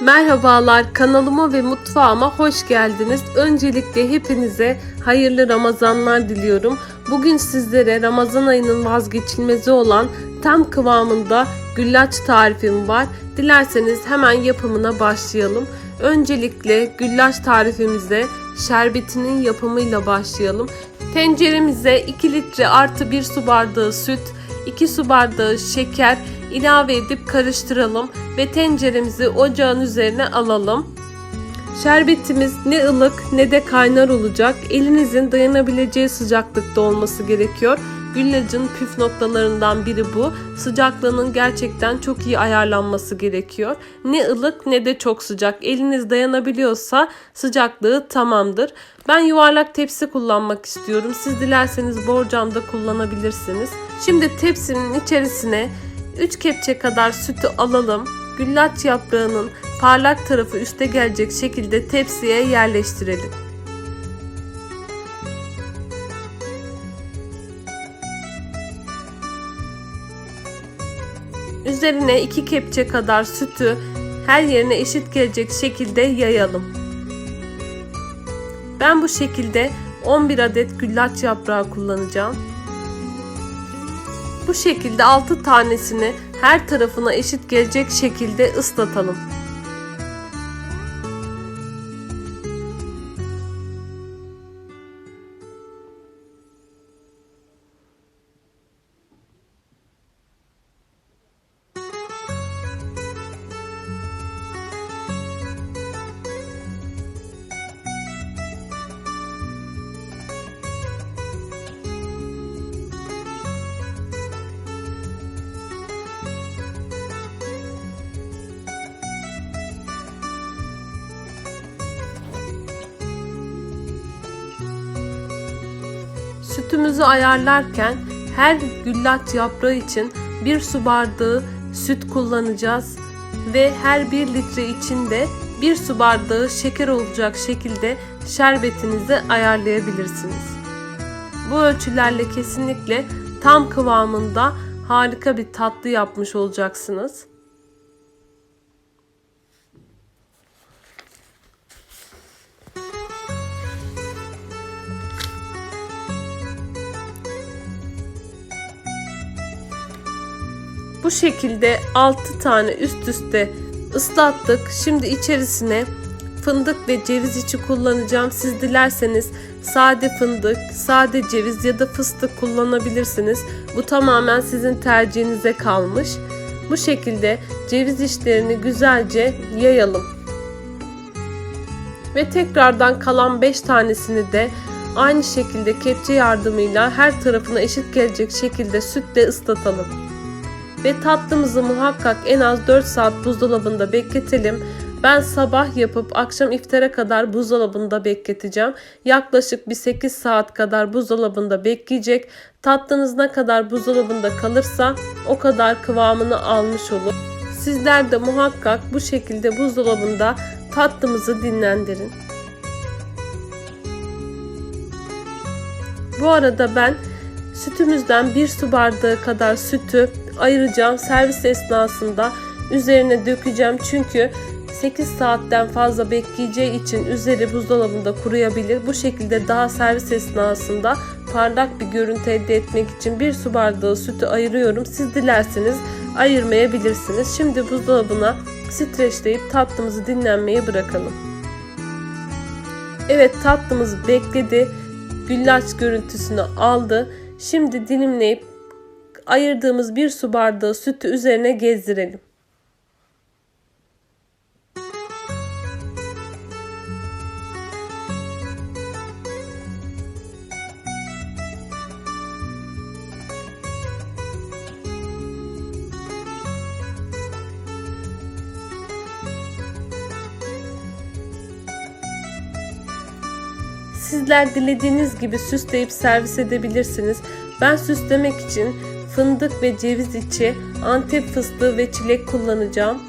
Merhabalar kanalıma ve mutfağıma hoş geldiniz. Öncelikle hepinize hayırlı Ramazanlar diliyorum. Bugün sizlere Ramazan ayının vazgeçilmezi olan tam kıvamında güllaç tarifim var. Dilerseniz hemen yapımına başlayalım. Öncelikle güllaç tarifimize şerbetinin yapımıyla başlayalım. Tenceremize 2 litre artı 1 su bardağı süt, 2 su bardağı şeker ilave edip karıştıralım ve tenceremizi ocağın üzerine alalım. Şerbetimiz ne ılık ne de kaynar olacak. Elinizin dayanabileceği sıcaklıkta olması gerekiyor. Güllacın püf noktalarından biri bu. Sıcaklığının gerçekten çok iyi ayarlanması gerekiyor. Ne ılık ne de çok sıcak. Eliniz dayanabiliyorsa sıcaklığı tamamdır. Ben yuvarlak tepsi kullanmak istiyorum. Siz dilerseniz borcamda kullanabilirsiniz. Şimdi tepsinin içerisine 3 kepçe kadar sütü alalım. Güllaç yaprağının parlak tarafı üste gelecek şekilde tepsiye yerleştirelim. Üzerine 2 kepçe kadar sütü her yerine eşit gelecek şekilde yayalım. Ben bu şekilde 11 adet güllaç yaprağı kullanacağım. Bu şekilde 6 tanesini her tarafına eşit gelecek şekilde ıslatalım. Sütümüzü ayarlarken her güllaç yaprağı için bir su bardağı süt kullanacağız ve her 1 litre içinde bir su bardağı şeker olacak şekilde şerbetinizi ayarlayabilirsiniz. Bu ölçülerle kesinlikle tam kıvamında harika bir tatlı yapmış olacaksınız. Bu şekilde 6 tane üst üste ıslattık. Şimdi içerisine fındık ve ceviz içi kullanacağım. Siz dilerseniz sade fındık, sade ceviz ya da fıstık kullanabilirsiniz. Bu tamamen sizin tercihinize kalmış. Bu şekilde ceviz içlerini güzelce yayalım. Ve tekrardan kalan 5 tanesini de aynı şekilde kepçe yardımıyla her tarafına eşit gelecek şekilde sütle ıslatalım ve tatlımızı muhakkak en az 4 saat buzdolabında bekletelim. Ben sabah yapıp akşam iftara kadar buzdolabında bekleteceğim. Yaklaşık bir 8 saat kadar buzdolabında bekleyecek. Tatlınız ne kadar buzdolabında kalırsa o kadar kıvamını almış olur. Sizler de muhakkak bu şekilde buzdolabında tatlımızı dinlendirin. Bu arada ben sütümüzden bir su bardağı kadar sütü ayıracağım. Servis esnasında üzerine dökeceğim. Çünkü 8 saatten fazla bekleyeceği için üzeri buzdolabında kuruyabilir. Bu şekilde daha servis esnasında parlak bir görüntü elde etmek için bir su bardağı sütü ayırıyorum. Siz dilerseniz ayırmayabilirsiniz. Şimdi buzdolabına streçleyip tatlımızı dinlenmeye bırakalım. Evet tatlımız bekledi. Güllaç görüntüsünü aldı. Şimdi dilimleyip ayırdığımız bir su bardağı sütü üzerine gezdirelim. Sizler dilediğiniz gibi süsleyip servis edebilirsiniz. Ben süslemek için fındık ve ceviz içi, antep fıstığı ve çilek kullanacağım.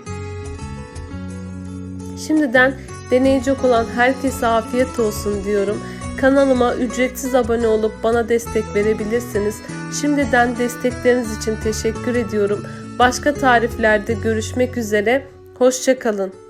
Şimdiden deneyecek olan herkese afiyet olsun diyorum. Kanalıma ücretsiz abone olup bana destek verebilirsiniz. Şimdiden destekleriniz için teşekkür ediyorum. Başka tariflerde görüşmek üzere. Hoşçakalın.